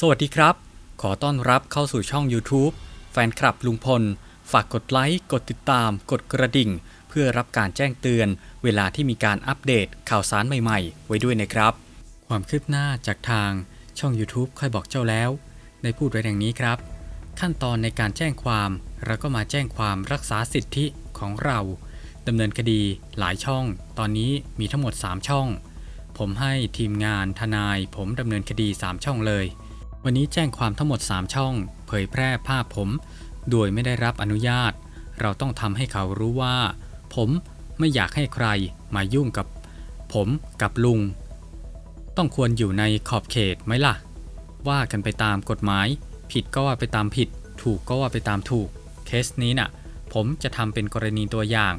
สวัสดีครับ ขอต้อนรับเข้าสู่ช่อง YouTube แฟนคลับลุงพล ฝากกดไลค์ กดติดตาม กดกระดิ่ง เพื่อรับการแจ้งเตือน เวลาที่มีการอัปเดตข่าวสารใหม่ๆ ไว้ด้วยนะครับ ความคืบหน้าจากทางช่อง YouTube ค่อยบอกเจ้าแล้ว ได้พูดไว้ดังนี้ครับ ขั้นตอนในการแจ้งความเราก็มาแจ้งความรักษาสิทธิของเราดำเนินคดีหลายช่อง ตอนนี้มีทั้งหมด 3 ช่อง ผมให้ทีมงานทนาย ผมดำเนินคดี 3 ช่องเลย วันนี้แจ้งความทั้งหมด 3 ช่อง เผยแพร่ภาพผม โดยไม่ได้รับอนุญาต เราต้องทำให้เขารู้ว่า ผมไม่อยากให้ใครมายุ่งกับ ผมกับลุง ต้องควรอยู่ในขอบเขตไหมล่ะ ว่ากันไปตามกฎหมาย ผิดก็ว่าไปตามผิด ถูกก็ว่าไปตามถูก เคสนี้น่ะ ผมจะทำเป็นกรณีตัวอย่าง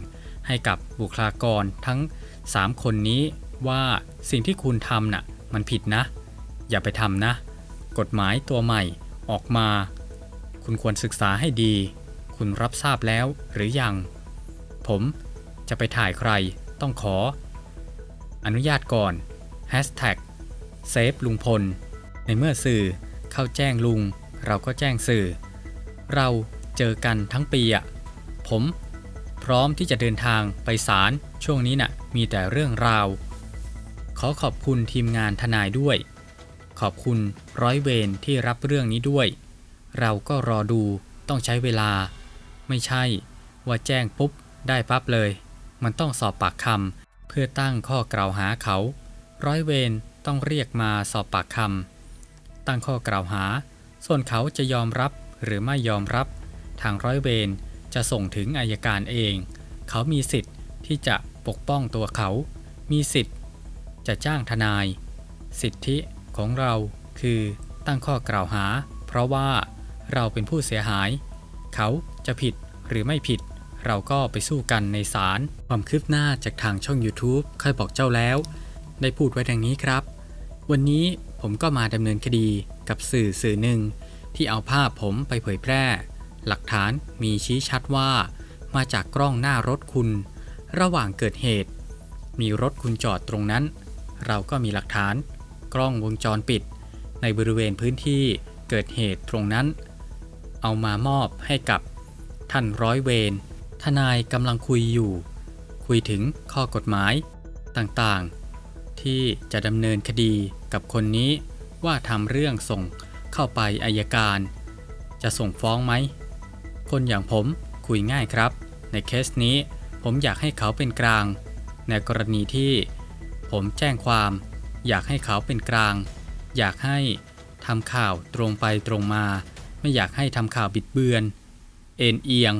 ให้กับบุคลากรทั้ง 3 คนนี้ว่าสิ่งที่คุณทำน่ะ มันผิดนะ อย่าไปทำนะ กฎหมายตัวใหม่ออกมา คุณควรศึกษาให้ดี คุณรับทราบแล้วหรือยัง ผมจะไปถ่ายใครต้องขอ อนุญาตก่อน Hashtag เซฟลุงพล ในเมื่อสื่อเข้าแจ้งลุง เราก็แจ้งสื่อ เราเจอกันทั้งปีอะผมพร้อมที่จะเดินทางไปศาลช่วงนี้น่ะมีแต่เรื่องราว ขอขอบคุณทีมงานทนายด้วย ขอบคุณร้อยเวรที่รับเรื่องนี้ด้วย เราก็รอดูต้องใช้เวลา ไม่ใช่ ว่าแจ้งปุ๊บ ได้ปั๊บเลย มันต้องสอบปากคำเพื่อตั้งข้อกล่าวหาเขา ร้อยเวรต้องเรียกมาสอบปากคำตั้งข้อกล่าวหา ส่วนเขาจะยอมรับหรือไม่ยอมรับ ทางร้อยเวรจะส่งถึงอายการเอง เขามีสิทธิ์ที่จะปกป้องตัวเขา มีสิทธิ์ จะจ้างทนาย สิทธิ ของเราคือตั้งข้อกล่าวหา เพราะว่าเราเป็นผู้เสียหาย เขาจะผิดหรือไม่ผิด เราก็ไปสู้กันในศาลความคืบหน้าจากทางช่อง YouTube ค่อยบอกเจ้าแล้ว ได้พูดไว้ดังนี้ครับ วันนี้ผมก็มาดำเนินคดีกับสื่อสื่อหนึ่ง ที่เอาภาพผมไปเผยแพร่ หลักฐานมีชี้ชัดว่า มาจากกล้องหน้ารถคุณ ระหว่างเกิดเหตุ มีรถคุณจอดตรงนั้น เราก็มีหลักฐาน กล้องวงจรปิด ในบริเวณพื้นที่เกิดเหตุตรงนั้น เอามามอบให้กับท่านร้อยเวรทนายกำลังคุยอยู่ คุยถึงข้อกฎหมายต่างๆ ที่จะดำเนินคดีกับคนนี้ว่าทำเรื่องส่งเข้าไปอายการ จะส่งฟ้องไหม คนอย่างผมคุยง่ายครับ ในเคสนี้ผมอยากให้เขาเป็นกลาง ในกรณีที่ผมแจ้งความ อยากให้เขาเป็นกลาง อยากให้ทำข่าวตรงไปตรงมา ไม่อยากให้ทำข่าวบิดเบือน เอ็นเอียง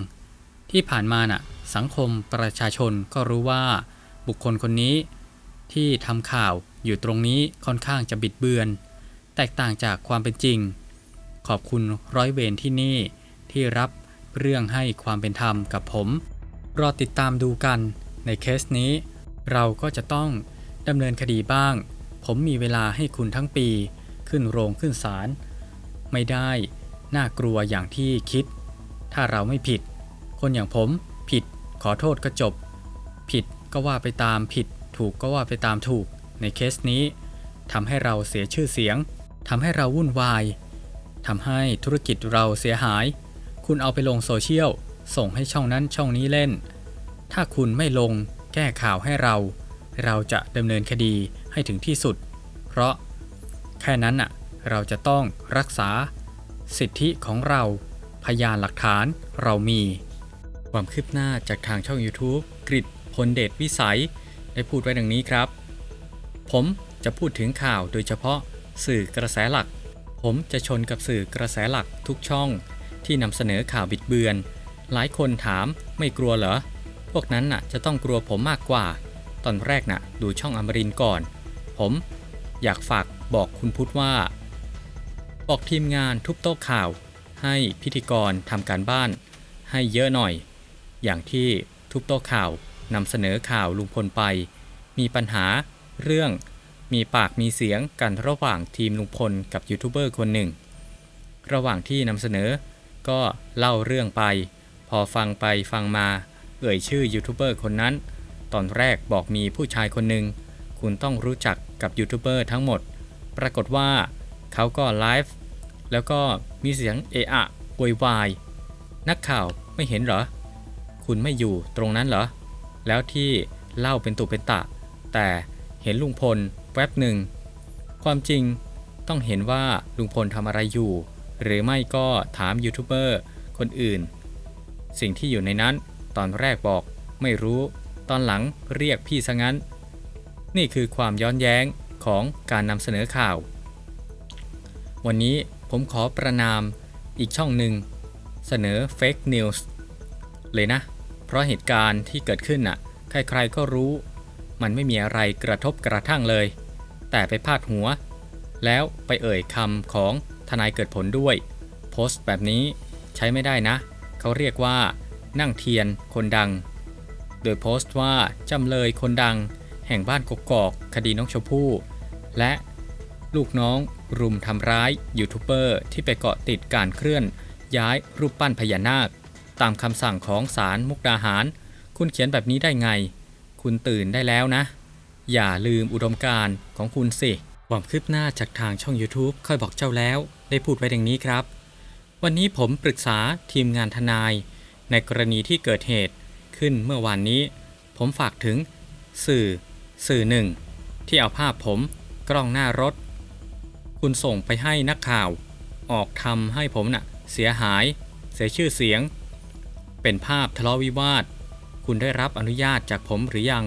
ที่ผ่านมาน่ะ สังคมประชาชนก็รู้ว่า บุคคลคนนี้ ที่ทำข่าวอยู่ตรงนี้ค่อนข้างจะบิดเบือน แตกต่างจากความเป็นจริง ขอบคุณร้อยเวรที่นี่ที่รับเรื่องให้ความเป็นธรรมกับผม รอติดตามดูกันในเคสนี้ เราก็จะต้องดำเนินคดีบ้าง ผมมีเวลาให้คุณทั้งปี ขึ้นโรงขึ้นศาลไม่ได้ น่ากลัวอย่างที่คิด ถ้าเราไม่ผิด คนอย่างผมผิด ขอโทษก็จบ ผิดก็ว่าไปตามผิด ถูกก็ว่าไปตามถูก ในเคสนี้ทำให้เราเสียชื่อเสียงทำให้เราวุ่นวายทำให้ธุรกิจเราเสียหาย คุณเอาไปลงโซเชียล ส่งให้ช่องนั้นช่องนี้เล่น ถ้าคุณไม่ลงแก้ข่าวให้เรา เราจะดำเนินคดี ให้ถึงที่สุด เพราะแค่นั้นน่ะเราจะต้องรักษาสิทธิของเราพยานหลักฐานเรามี ความคืบหน้าจากทางช่อง YouTube กริดพลเดชวิสัย ได้พูดไว้ดังนี้ครับ ผมจะพูดถึงข่าวโดยเฉพาะสื่อกระแสหลัก ผมจะชนกับสื่อกระแสหลักทุกช่อง ที่นำเสนอข่าวบิดเบือน หลายคนถามไม่กลัวเหรอ พวกนั้นน่ะจะต้องกลัวผมมากกว่า ตอนแรกน่ะ ดูช่องอมรินก่อน ผมอยากฝากบอกคุณพุทธว่า บอกทีมงานทุบโต๊ะข่าว ให้พิธีกรทำการบ้าน ให้เยอะหน่อย อย่างที่ทุบโต๊ะข่าวนำเสนอข่าวลุงพลไป มีปัญหาเรื่องมีปากมีเสียงกันระหว่างทีมลุงพลกับยูทูบเบอร์คนหนึ่ง ระหว่างที่นำเสนอก็เล่าเรื่องไป พอฟังไปฟังมาเอ่ยชื่อยูทูบเบอร์คนนั้น ตอนแรกบอกมีผู้ชายคนหนึ่ง คุณต้องรู้จัก กับยูทูบเบอร์ทั้งหมด ปรากฏว่าเขาก็ไลฟ์แล้วก็มีเสียงเอะอะโวยวาย นักข่าวไม่เห็นเหรอ คุณไม่อยู่ตรงนั้นเหรอ แล้วที่เล่าเป็นตุเป็นตะ แต่เห็นลุงพลแวบหนึ่ง ความจริงต้องเห็นว่าลุงพลทำอะไรอยู่ หรือไม่ก็ถามยูทูบเบอร์คนอื่น สิ่งที่อยู่ในนั้นตอนแรกบอกไม่รู้ ตอนหลังเรียกพี่ซะงั้น นี่คือความย้อนแย้งของการนำเสนอข่าว วันนี้ผมขอประนามอีกช่องหนึ่ง เสนอ Fake News เลยนะ เพราะเหตุการณ์ที่เกิดขึ้นน่ะ ใครๆก็รู้ มันไม่มีอะไรกระทบกระทั่งเลย แต่ไปพาดหัว แล้วไปเอ่ยคำของทนายเกิดผลด้วย โพสต์แบบนี้ใช้ไม่ได้นะ เขาเรียกว่า นั่งเทียนคนดัง โดยโพสต์ว่าจำเลยคนดัง แห่งบ้านกกอก คดีน้องชมพู่ และลูกน้องรุมทำร้ายยูทูบเบอร์ที่ไปเกาะติดการเคลื่อน ย้ายรูปปั้นพญานาค ตามคำสั่งของศาลมุกดาหาร คุณเขียนแบบนี้ได้ไง คุณตื่นได้แล้วนะ อย่าลืมอุดมการณ์ของคุณสิความคืบหน้าจากทางช่อง YouTube ค่อยบอกเจ้าแล้ว ได้พูดไว้ดังนี้ครับ วันนี้ผมปรึกษาทีมงานทนาย ในกรณีที่เกิดเหตุขึ้นเมื่อวานนี้ ผมฝากถึงสื่อ สื่อหนึ่งที่เอาภาพผมกล้องหน้ารถ คุณส่งไปให้นักข่าว ออกทำให้ผมน่ะเสียหาย เสียชื่อเสียง เป็นภาพทะเลาะวิวาท คุณได้รับอนุญาตจากผมหรือยัง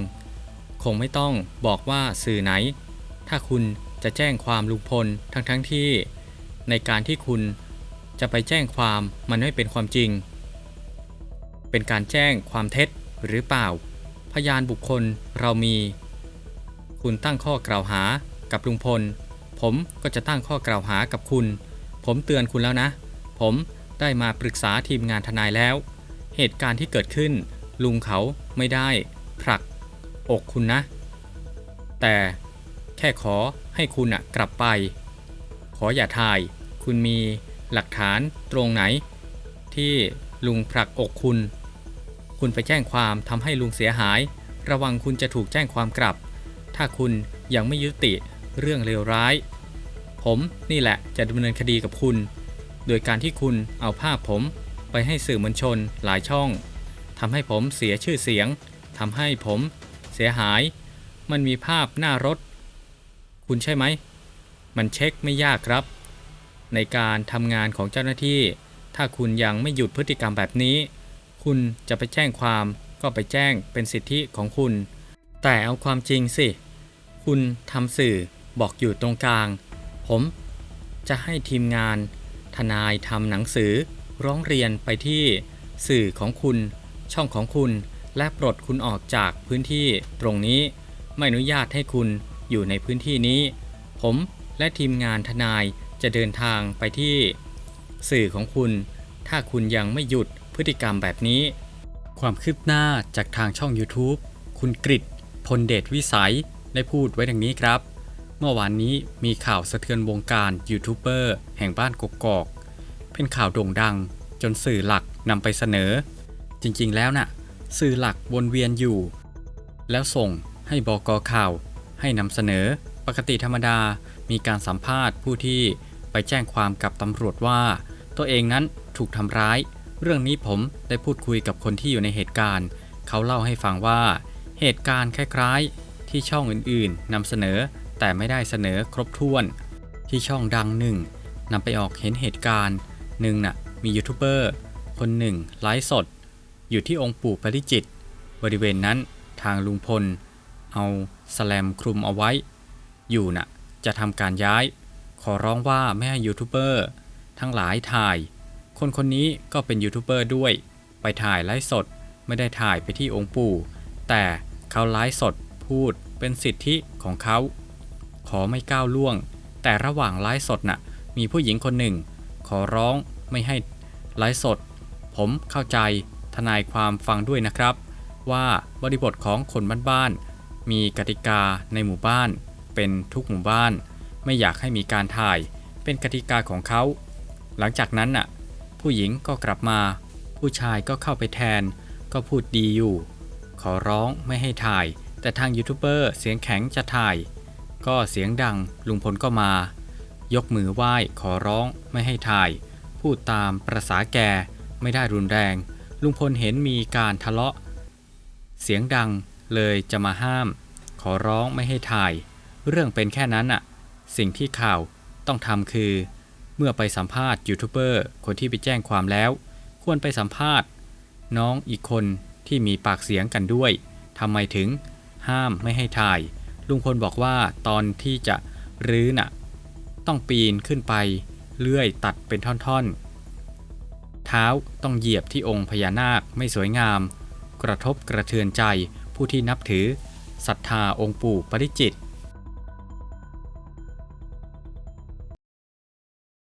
คงไม่ต้องบอกว่าสื่อไหน ถ้าคุณจะแจ้งความลุงพลทั้งทั้งที่ ในการที่คุณจะไปแจ้งความมันไม่เป็นความจริง เป็นการแจ้งความเท็จหรือเปล่า พยานบุคคลเรามี คุณตั้งข้อกล่าวหากับลุงพล ผมก็จะตั้งข้อกล่าวหากับคุณ ผมเตือนคุณแล้วนะ ผมได้มาปรึกษาทีมงานทนายแล้ว เหตุการณ์ที่เกิดขึ้น ลุงเขาไม่ได้ผลัก อกคุณนะ แต่แค่ขอให้คุณอะกลับไป ขออย่าถ่าย คุณมีหลักฐานตรงไหน ที่ลุงผลักอกคุณ คุณไปแจ้งความทำให้ลุงเสียหาย ระวังคุณจะถูกแจ้งความกลับ ถ้าคุณยังไม่ยุติเรื่องเลวร้าย ผมนี่แหละจะดำเนินคดีกับคุณ โดยการที่คุณเอาภาพผมไปให้สื่อมวลชนหลายช่องทำให้ผมเสียชื่อเสียงทำให้ผมเสียหาย มันมีภาพหน้ารถ คุณใช่ไหม มันเช็คไม่ยากครับ ในการทำงานของเจ้าหน้าที่ ถ้าคุณยังไม่หยุดพฤติกรรมแบบนี้ คุณจะไปแจ้งความก็ไปแจ้งเป็นสิทธิของคุณ แต่เอาความจริงสิ คุณทำสื่อบอกอยู่ตรงกลาง ผมจะให้ทีมงาน ทนายทำหนังสือร้องเรียนไปที่สื่อของคุณ ช่องของคุณ และปลดคุณออกจากพื้นที่ตรงนี้ ไม่อนุญาตให้คุณอยู่ในพื้นที่นี้ ผมและทีมงานทนายจะเดินทางไปที่ สื่อของคุณ ถ้าคุณยังไม่หยุดพฤติกรรมแบบนี้ ความคืบหน้าจากทางช่อง YouTube คุณกริตพลเดชวิสัย ได้พูดไว้ดังนี้ครับ เมื่อวานนี้มีข่าวสะเทือนวงการยูทูบเบอร์แห่งบ้านกกอก เป็นข่าวโด่งดัง จนสื่อหลักนำไปเสนอ จริงๆแล้วน่ะ สื่อหลักวนเวียนอยู่ แล้วส่งให้บกข่าวให้นำเสนอ ปกติธรรมดามีการสัมภาษณ์ผู้ที่ไปแจ้งความกับตำรวจว่า ตัวเองนั้นถูกทำร้าย เรื่องนี้ผมได้พูดคุยกับคนที่อยู่ในเหตุการณ์ เขาเล่าให้ฟังว่า เหตุการณ์คล้าย ที่ช่องอื่นๆนำเสนอแต่ไม่ได้เสนอครบถ้วน ที่ช่องดังหนึ่งนำไปออกเห็นเหตุการณ์หนึ่งน่ะมียูทูบเบอร์คนหนึ่งไลฟ์สด อยู่ที่องค์ปู่ปริจิต บริเวณนั้นทางลุงพล เอาสแลมคลุมเอาไว้ อยู่น่ะจะทำการย้าย ขอร้องว่าไม่ให้ยูทูบเบอร์ทั้งหลายถ่าย คนคนนี้ก็เป็นยูทูบเบอร์ด้วย ไปถ่ายไลฟ์สดไม่ได้ถ่ายไปที่องค์ปู่ แต่เขาไลฟ์สด พูดเป็นสิทธิของเขา ขอไม่ก้าวล่วง แต่ระหว่างไลฟ์สดน่ะ มีผู้หญิงคนหนึ่ง ขอร้องไม่ให้ไลฟ์สด ผมเข้าใจทนายความฟังด้วยนะครับ ว่าบริบทของคนบ้านๆมีกติกาในหมู่บ้าน เป็นทุกหมู่บ้าน ไม่อยากให้มีการถ่ายเป็นกติกาของเขา หลังจากนั้นน่ะ ผู้หญิงก็กลับมา ผู้ชายก็เข้าไปแทน ก็พูดดีอยู่ ขอร้องไม่ให้ถ่าย แต่ทางยูทูบเบอร์เสียงแข็งจะถ่าย ก็เสียงดังลุงพลก็มา ยกมือไหว้ขอร้องไม่ให้ถ่าย พูดตามประษาแกไม่ได้รุนแรง ลุงพลเห็นมีการทะเลาะ เสียงดังเลยจะมาห้าม ขอร้องไม่ให้ถ่าย เรื่องเป็นแค่นั้นอะสิ่งที่ข่าวต้องทำคือ เมื่อไปสัมภาษณ์ยูทูบเบอร์คนที่ไปแจ้งความแล้ว ควรไปสัมภาษณ์ น้องอีกคนที่มีปากเสียงกันด้วยทำไมถึง ห้ามไม่ให้ถ่าย ลุงพลบอกว่าตอนที่จะรื้อน่ะ ต้องปีนขึ้นไป เลื่อยตัดเป็นท่อนๆ เท้าต้องเหยียบที่องค์พญานาคไม่สวยงาม กระทบกระเทือนใจผู้ที่นับถือศรัทธาองค์ปู่ปริจิตร